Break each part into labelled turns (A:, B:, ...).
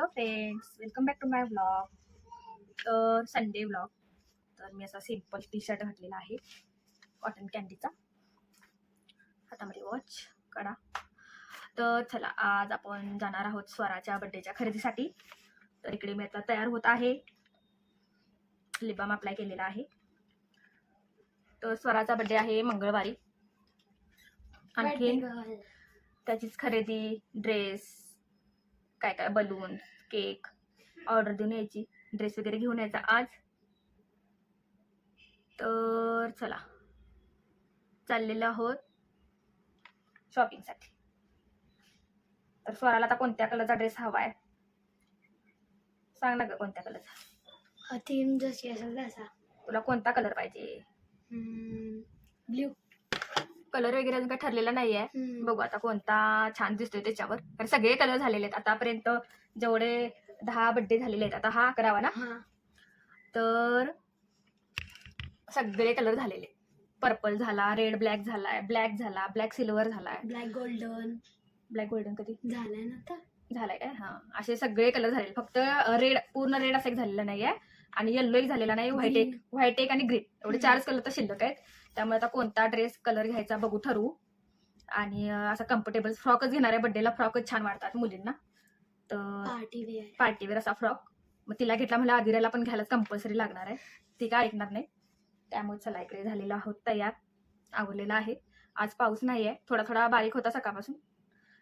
A: Hello friends welcome back to my blog. तर Sunday blog तर मी असा सिंपल टी शर्ट घातलेला आहे कॉटन कॅन्डीचा हातामध्ये वॉच कडा तर चला आज आपण जाणार आहोत स्वराच्या बड्डेच्या खरेदीसाठी. तर इकडे मी आता तयार होत आहे. लिबाम अप्लाय केलेला आहे. तर स्वराचा बड्डे आहे मंगळवारी. आणखीन त्याचीच खरेदी ड्रेस काय काय बलून केक ऑर्डर देऊन यायची. ड्रेस वगैरे घेऊन यायचा आज. तर चला. चाललेलो आहोत शॉपिंगसाठी तर स्वराला आता कोणत्या कलरचा ड्रेस हवा आहे सांग ना ग कोणत्या कलरचा
B: थीम जशी असेल तसा.
A: तुला कोणता कलर पाहिजे?
B: ब्ल्यू
A: कलर वगैरे अजून काय ठरलेला नाही आहे बघू आता कोणता छान दिसतोय त्याच्यावर. कारण सगळे कलर झालेले आहेत. आतापर्यंत जेवढे दहा बड्डे झालेले आहेत आता हा अकरावा ना? तर सगळे कलर झालेले पर्पल झाला रेड ब्लॅक झालाय ब्लॅक झाला ब्लॅक सिल्वर झालाय.
B: ब्लॅक गोल्डन
A: ब्लॅक गोल्डन कधी?
B: झालाय ना आता?
A: झालाय काय? हा. असे सगळे कलर झालेले फक्त रेड पूर्ण रेड असं एक झालेलं नाहीये. आणि येल्लो एक झालेला नाही व्हाईट एक. व्हाईट एक आणि ग्रीन एवढे. चारच कलर तर शिल्लक आहेत. त्यामुळे आता कोणता ड्रेस कलर घ्यायचा बघू ठरवू. आणि असा कम्फर्टेबल फ्रॉकच घेणार आहे. बड्डेला फ्रॉकच छान वाटतात मुलींना. तर
B: पार्टी वेअर
A: पार्टीवर असा फ्रॉक मग तिला घेतला मला आदिराला पण घ्यायला कंपल्सरी लागणार आहे. ती काय ऐकणार नाही. त्यामुळे चला इकडे झालेलो आहोत तयार. आवरलेला आहे. आज पाऊस नाही आहे थोडा थोडा बारीक होता सकाळपासून.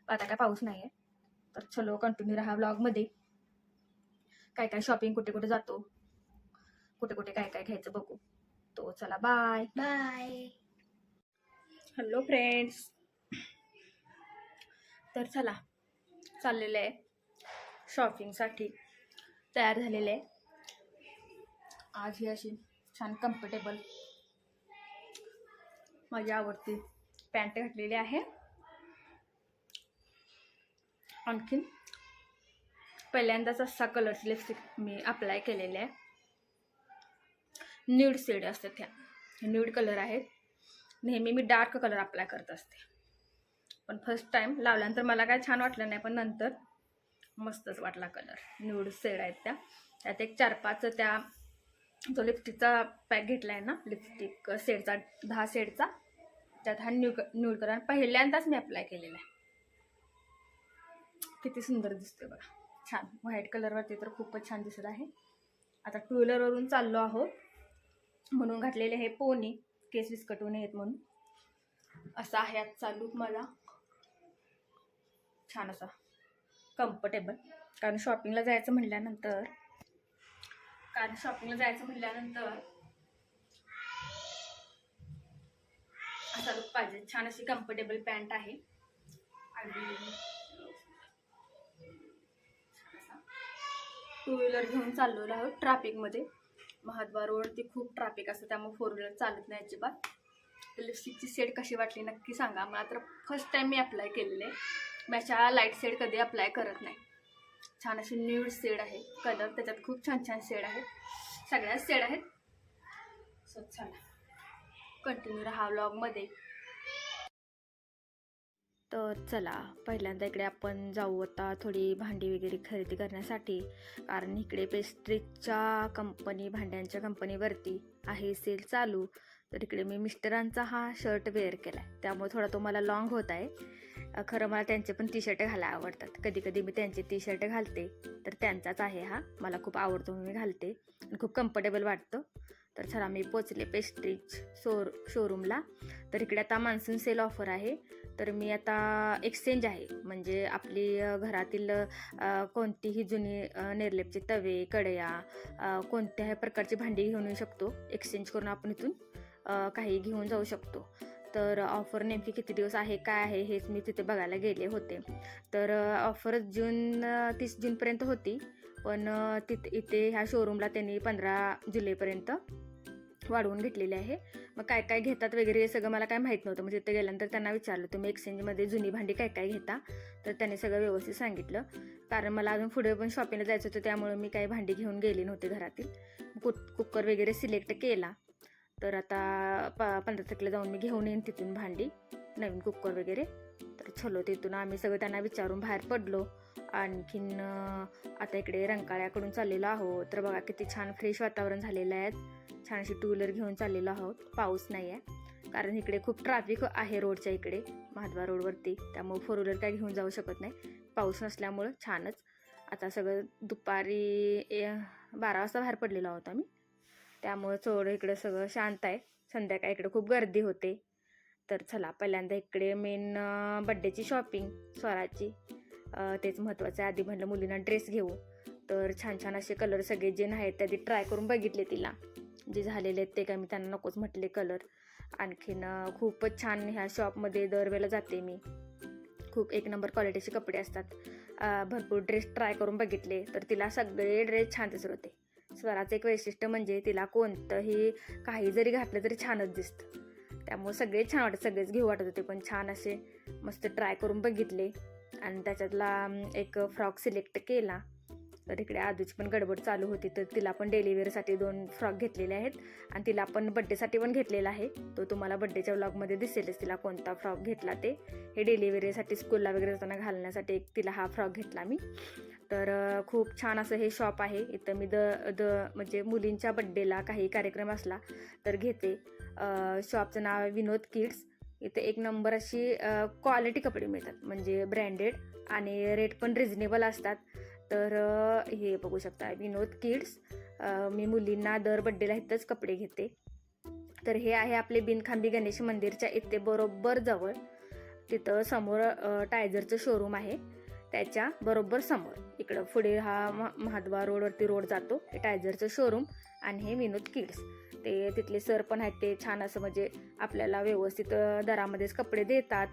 A: आता काय पाऊस नाही आहे तर चलो कंटिन्यू राहा ब्लॉगमध्ये काय काय शॉपिंग कुठे कुठे जातो? कुठे कुठे काय काय घ्यायचं बघू. तो चला बाय
B: बाय
A: हॅलो फ्रेंड्स तर चला चाललेलं आहे शॉपिंगसाठी तयार झालेले आहे. आज ही अशी छान कम्फर्टेबल माझी आवडती पॅन्ट घातलेली आहे. आणखीन पहिल्यांदाच असा कलरची लिपस्टिक मी अप्लाय केलेले आहे. न्यूड शेड असतात ह्या न्यूड कलर आहेत. नेहमी मी डार्क कलर अप्लाय करत असते. पण फर्स्ट टाईम लावल्यानंतर मला काय छान वाटलं नाही पण नंतर मस्तच वाटला कलर. न्यूड सेड आहेत त्या. त्यात एक चार पाच त्या जो लिपस्टिकचा पॅक घेतला आहे ना लिपस्टिक सेडचा दहा शेडचा त्यात हा न्यू न्यूड कलर पहिल्यांदाच मी अप्लाय केलेला आहे. किती सुंदर दिसतोय बघा. छान. व्हाईट कलरवरती तर खूपच छान दिसत आहे. आता टू व्हीलरवरून चाललो आहोत. म्हणून घातलेले हे पोनी केस विस्कटून येत म्हणून. असा आहे आज चालू मला छान असा. कम्फर्टेबल कारण शॉपिंगला जायचं म्हटल्यानंतर कारण शॉपिंगला जायचं म्हटल्यानंतर असा लुक पाहिजे. छान अशी कम्फर्टेबल पॅन्ट आहे. आणि टू व्हीलर घेऊन चाललेलो आहोत ट्रॅफिकमध्ये महाद्वार रोडवरती खूप ट्रॅफिक असतं त्यामुळे फोर व्हीलर चालत नाही अजिबात. लिपस्टिकची सेट कशी वाटली नक्की सांगा. मला तर फर्स्ट टाईम मी अप्लाय केलेले मी अशा लाइट शेड कधी अप्लाय करत नाही. छान अशी न्यूड सेड आहे कलर त्याच्यात खूप छान छान शेड आहेत सगळ्याच शेड आहेत. सो छान कंटिन्यू राहा व्लॉगमध्ये तर चला पहिल्यांदा इकडे आपण जाऊ आता थोडी भांडी वगैरे खरेदी करण्यासाठी. कारण इकडे पेस्ट्रीच्या कंपनी भांड्यांच्या कंपनीवरती आहे सेल चालू. तर इकडे मी मिस्टरांचा हा शर्ट वेअर केला आहे त्यामुळे थोडा तो मला लॉंग होत आहे. खरं मला त्यांचे पण टी शर्ट घालायला आवडतात. कधी कधी मी त्यांचे टी शर्ट घालते. तर त्यांचाच आहे हा. मला खूप आवडतो मी घालते. आणि खूप कम्फर्टेबल वाटतं. तर चला मी पोचले पेस्ट्रीज शोर शोरूमला तर इकडे आता मान्सून सेल ऑफर आहे. तर मी आता एक्सचेंज आहे. म्हणजे आपली घरातील कोणतीही जुनी निर्लेपचे तवे कडया कोणत्याही प्रकारची भांडी घेऊन येऊ शकतो. एक्सचेंज करून आपण इथून काही घेऊन जाऊ शकतो. तर ऑफर नेमकी किती दिवस आहे काय आहे हेच मी तिथे बघायला गेले होते. तर ऑफर जून तीस जूनपर्यंत होती. पण तिथे इथे ह्या शोरूमला त्यांनी पंधरा जुलैपर्यंत वाढवून घेतलेले आहे. मग काय काय घेतात वगैरे हे सगळं मला काय माहीत नव्हतं. म्हणजे मग तिथे गेल्यानंतर त्यांना विचारलं. तुम्ही एक्सचेंजमध्ये जुनी भांडी काय काय घेता? तर त्यांनी सगळं व्यवस्थित सांगितलं. कारण मला अजून पुढे पण शॉपिंगला जायचं होतं त्यामुळे मी काही भांडी घेऊन गेली नव्हती घरातील. कु कुकर वगैरे सिलेक्ट केला. तर आता प पंधरा तारखेला जाऊन मी घेऊन येईन तिथून भांडी. नवीन कुकर वगैरे. तर चलो तिथून आम्ही सगळं त्यांना विचारून बाहेर पडलो. आणखीन आता इकडे रंकाळ्याकडून चाललेलो आहोत. तर बघा किती छान फ्रेश वातावरण झालेलं आहे. छान अशी टू व्हीलर घेऊन चाललेलो आहोत. पाऊस नाही आहे कारण इकडे खूप ट्रॅफिक आहे रोडच्या इकडे महाद्वार रोडवरती त्यामुळे फोर व्हीलर काय घेऊन जाऊ शकत नाही. पाऊस नसल्यामुळं छानच. आता सगळं दुपारी बारा वाजता बाहेर पडलेलो आहोत आम्ही. त्यामुळं चोर इकडं सगळं शांत आहे. संध्याकाळी इकडे खूप गर्दी होते. तर चला पहिल्यांदा इकडे मेन बड्डेची शॉपिंग स्वराची तेच महत्त्वाचं आहे. आधी म्हणलं मुलींना ड्रेस घेऊ. तर छान छान असे कलर सगळे जे आहेत ते आधी ट्राय करून बघितले तिला. जे झालेले आहेत ते काय मी त्यांना नकोच म्हटले कलर आणखीन खूपच छान ह्या शॉपमध्ये दरवेळेला जाते मी. खूप एक नंबर क्वालिटीचे कपडे असतात. भरपूर ड्रेस ट्राय करून बघितले. तर तिला सगळे ड्रेस छान दिसत होते. स्वराचं एक वैशिष्ट्य म्हणजे तिला कोणतंही काही जरी घातलं तरी छानच दिसतं. त्यामुळे सगळे छान वाटत सगळेच घेऊ वाटत होते. पण छान असे मस्त ट्राय करून बघितले. आणि त्याच्यातला एक फ्रॉक सिलेक्ट केला. तर इकडे आजूची पण गडबड चालू होती. तर तिला पण डेली दोन फ्रॉक घेतलेले आहेत. आणि तिला पण बड्डेसाठी पण घेतलेला आहे. तो तुम्हाला बड्डेच्या व्लॉगमध्ये दिसेलच तिला कोणता फ्रॉक घेतला ते. हे डेलिव्हरीसाठी स्कूलला वगैरे जाताना घालण्यासाठी एक तिला हा फ्रॉक घेतला मी. तर खूप छान असं हे शॉप आहे. इथं मी द द म्हणजे मुलींच्या बड्डेला काही कार्यक्रम असला तर घेते. शॉपचं नाव आहे विनोद किड्स इथे एक नंबर अशी क्वालिटी कपडे मिळतात. म्हणजे ब्रँडेड आणि रेट पण रिझनेबल असतात. तर हे बघू शकता विनोद किड्स मी मुलींना दर बड्डेला इथंच कपडे घेते. तर हे आहे आपले बिनखांबी गणेश मंदिरच्या इथे बरोबर जवळ. तिथं समोर टायझरचं शोरूम आहे. त्याच्या बरोबर समोर. इकडं पुढे हा महाद्वा रोडवरती रोड जातो. टायझरचं शोरूम आणि हे विनोद किड्स. ते तिथले सर पण आहेत ते छान असं म्हणजे आपल्याला व्यवस्थित दरामध्येच कपडे देतात.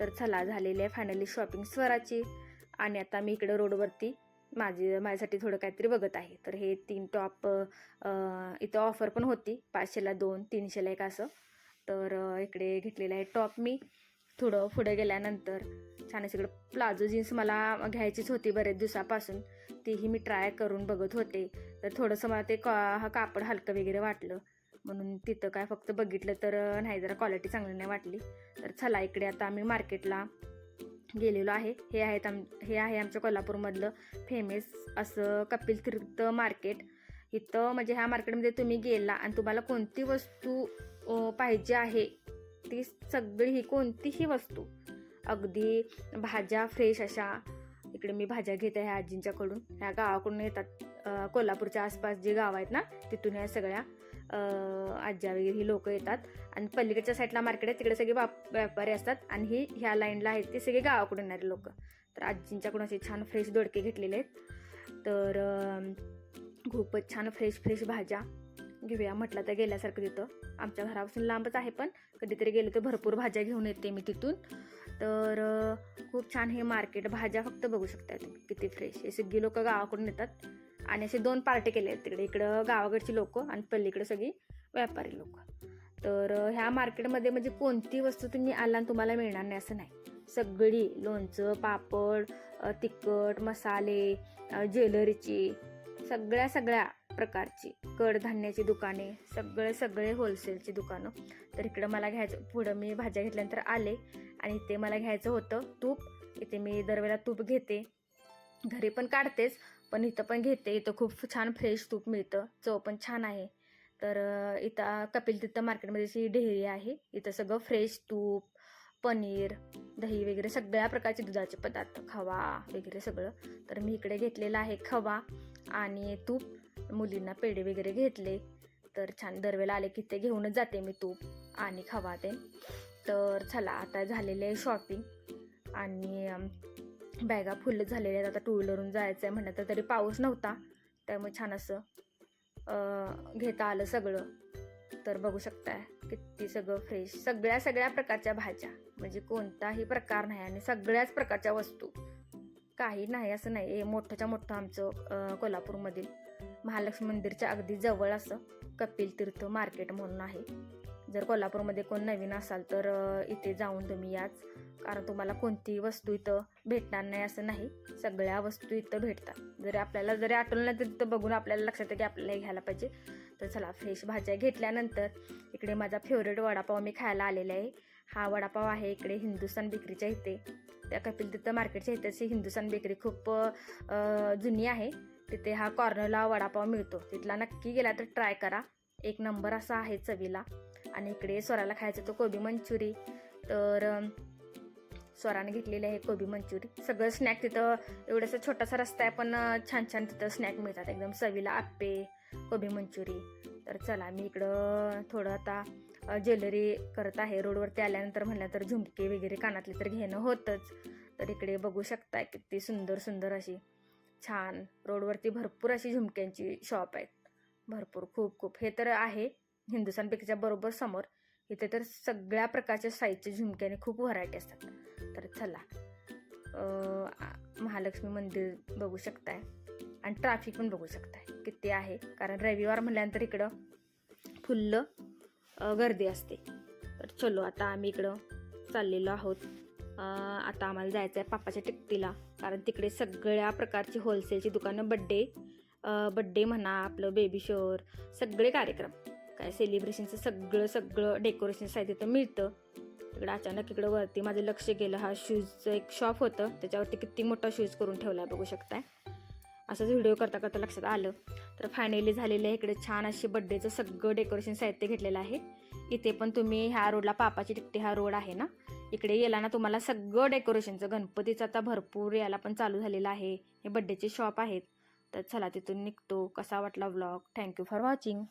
A: तर चला झालेली आहे फायनली शॉपिंग स्वराची. आणि आता मी इकडं रोडवरती माझी माझ्यासाठी थोडं काहीतरी बघत आहे. तर हे तीन टॉप इथं ऑफर पण होती पाचशेला दोन तीनशेला एक असं. तर इकडे घेतलेलं आहे टॉप मी. थोडं पुढे गेल्यानंतर छान सगळं इकडं प्लाझो जीन्स मला घ्यायचीच होती बरेच दिवसापासून. तीही मी ट्राय करून बघत होते. तर थोडंसं मला ते का हा कापड हलकं वगैरे वाटलं. म्हणून तिथं काय फक्त बघितलं तर नाही जरा क्वालिटी चांगली नाही वाटली. तर चला इकडे आता आम्ही मार्केटला गेलेलो आहे. हे आहेत आम हे आहे आमच्या कोल्हापूरमधलं फेमस असं कपिल तीर्थ मार्केट इथं म्हणजे ह्या मार्केटमध्ये तुम्ही गेला आणि तुम्हाला कोणती वस्तू पाहिजे आहे? ती सगळी ही कोणतीही वस्तू. अगदी भाज्या फ्रेश अशा. इकडे मी भाज्या घेते ह्या आजींच्याकडून. ह्या गावाकडून येतात. कोल्हापूरच्या आसपास जी गाव आहेत ना तिथून ह्या सगळ्या आज्या वगैरे ही लोक येतात. आणि पलीकडच्या साईडला मार्केट आहे तिकडे सगळे वाप व्यापारी असतात. आणि ही ह्या लाईनला आहेत ते सगळे गावाकडून येणारे लोक. तर आजींच्याकडून असे छान फ्रेश दोडके घेतलेले आहेत. तर खूपच छान फ्रेश फ्रेश भाज्या. घेऊया म्हटलं तर गेल्यासारखं तिथं. आमच्या घरापासून लांबच आहे पण कधीतरी गेलो तर भरपूर भाज्या घेऊन येते मी तिथून. तर खूप छान हे मार्केट भाज्या फक्त बघू शकता तुम्ही किती फ्रेश हे सगळी लोकं गावाकडून येतात. आणि असे दोन पार्टी केले आहेत तिकडे. इकडं गावाकडची लोक आणि पल्लीकडे सगळी व्यापारी लोक. तर ह्या मार्केटमध्ये म्हणजे कोणती वस्तू तुम्ही आला आणि तुम्हाला मिळणार नाही असं नाही. सगळी लोणचं पापड तिखट मसाले ज्वेलरीची सगळ्या सगळ्या प्रकारची कडधान्याची दुकाने सगळे सगळे होलसेलची दुकानं. तर इकडं मला घ्यायचं पुढं मी भाज्या घेतल्यानंतर आले आणि इथे मला घ्यायचं होतं तूप. इथे मी दरवेळेला तूप घेते. घरी पण काढतेच पण इथं पण घेते. इथं खूप छान फ्रेश तूप मिळतं. चव पण छान आहे. तर इथं कपिल तिथं मार्केटमध्ये अशी डेअरी आहे. इथं सगळं फ्रेश तूप पनीर दही वगैरे सगळ्या प्रकारचे दुधाचे पदार्थ खवा वगैरे सगळं. तर मी इकडे घेतलेलं आहे खवा. आणि तूप मुलींना पेढे वगैरे घेतले. तर छान दरवेळेला आले की ते घेऊनच जाते मी तूप आणि खावा ते. तर चला आता झालेले आहे शॉपिंग आणि बॅगा फुल झालेल्या आहेत. आता टू व्हीलरहून जायचं आहे म्हणत तर तरी पाऊस नव्हता. त्यामुळे छान असं घेता आलं सगळं. तर बघू शकताय किती सगळं फ्रेश सगळ्या सगळ्या प्रकारच्या भाज्या. म्हणजे कोणताही प्रकार नाही आणि सगळ्याच प्रकारच्या वस्तू. काही नाही असं नाही. हे मोठंच्या मोठं आमचं कोल्हापूरमधील महालक्ष्मी मंदिरच्या अगदी जवळ असं कपिल तीर्थ मार्केट म्हणून आहे. जर कोल्हापूरमध्ये कोण नवीन असाल तर इथे जाऊन तुम्ही याच. कारण तुम्हाला कोणतीही वस्तू इथं भेटणार नाही असं नाही. सगळ्या वस्तू इथं भेटतात. जरी आपल्याला जरी आठवलं नाही तर तिथं बघून आपल्याला लक्षात येतं की आपल्याला घ्यायला पाहिजे. तर चला फ्रेश भाज्या घेतल्यानंतर इकडे माझा फेवरेट वडापाव मी खायला आलेला आहे. हा वडापाव आहे इकडे हिंदुस्थान बेकरीच्या इथे. त्या कपिल तिथं मार्केटच्या इथे ही हिंदुस्थान बेकरी खूप जुनी आहे. तिथे हा कॉर्नरला वडापाव मिळतो. तिथला नक्की गेला तर ट्राय करा. एक नंबर असा आहे चवीला. आणि इकडे स्वराला खायचं तो कोबी मंचुरी. तर स्वराने घेतलेले आहे कोबी मंचुरी. सगळं स्नॅक तिथं एवढंसं छोटासा रस्ता आहे पण छान छान तिथं स्नॅक मिळतात. एकदम चवीला आप्पे कोबी मंचुरी. तर चला मी इकडं थोडं आता ज्वेलरी करत आहे. रोडवरती आल्यानंतर म्हणलं तर झुमके वगैरे कानातले तर घेणं होतंच. तर इकडे बघू शकताय किती सुंदर सुंदर अशी छान रोडवरती भरपूर अशी झुमक्यांची शॉप आहेत. भरपूर खूप खूप. हे तर आहे हिंदुस्थान बेकरीच्या बरोबर समोर. इथे तर सगळ्या प्रकारच्या साईजचे झुमके आणि खूप व्हरायटी असतात. तर चला. महालक्ष्मी मंदिर बघू शकताय. आणि ट्रॅफिक पण बघू शकताय. किती आहे? कारण रविवार म्हटल्यानंतर इकडं फुल्लं गर्दी असते. तर चलो आता आम्ही इकडं चाललेलो आहोत. आता आम्हाला जायचं आहे पापाच्या टिकटीला. कारण तिकडे सगळ्या प्रकारची होलसेलची दुकानं बड्डे बड्डे म्हणा आपलं बेबी शोअर सगळे कार्यक्रम. काय सेलिब्रेशनचं सगळं सगळं डेकोरेशन साहित्य तिथं मिळतं. तिकडं अचानक इकडं वरती माझं लक्ष गेलं. हा शूजचं एक शॉप होतं. त्याच्यावरती किती मोठा शूज करून ठेवला आहे बघू शकताय. असंच व्हिडिओ करता करता लक्षात आलं. तर फायनली झालेलं आहे इकडे छान अशी बड्डेचं सगळं डेकोरेशन साहित्य घेतलेलं आहे. इथे पण तुम्ही ह्या रोडला पापाची टिकटी हा रोड आहे ना? इकडे येला ना तुम्हाला सगळं डेकोरेशनचं गणपतीचं आता भरपूर याला पण चालू झालेलं आहे. हे बड्डेचे शॉप आहेत. तर चला तिथून निघतो. कसा वाटला व्लॉग थँक्यू फॉर वॉचिंग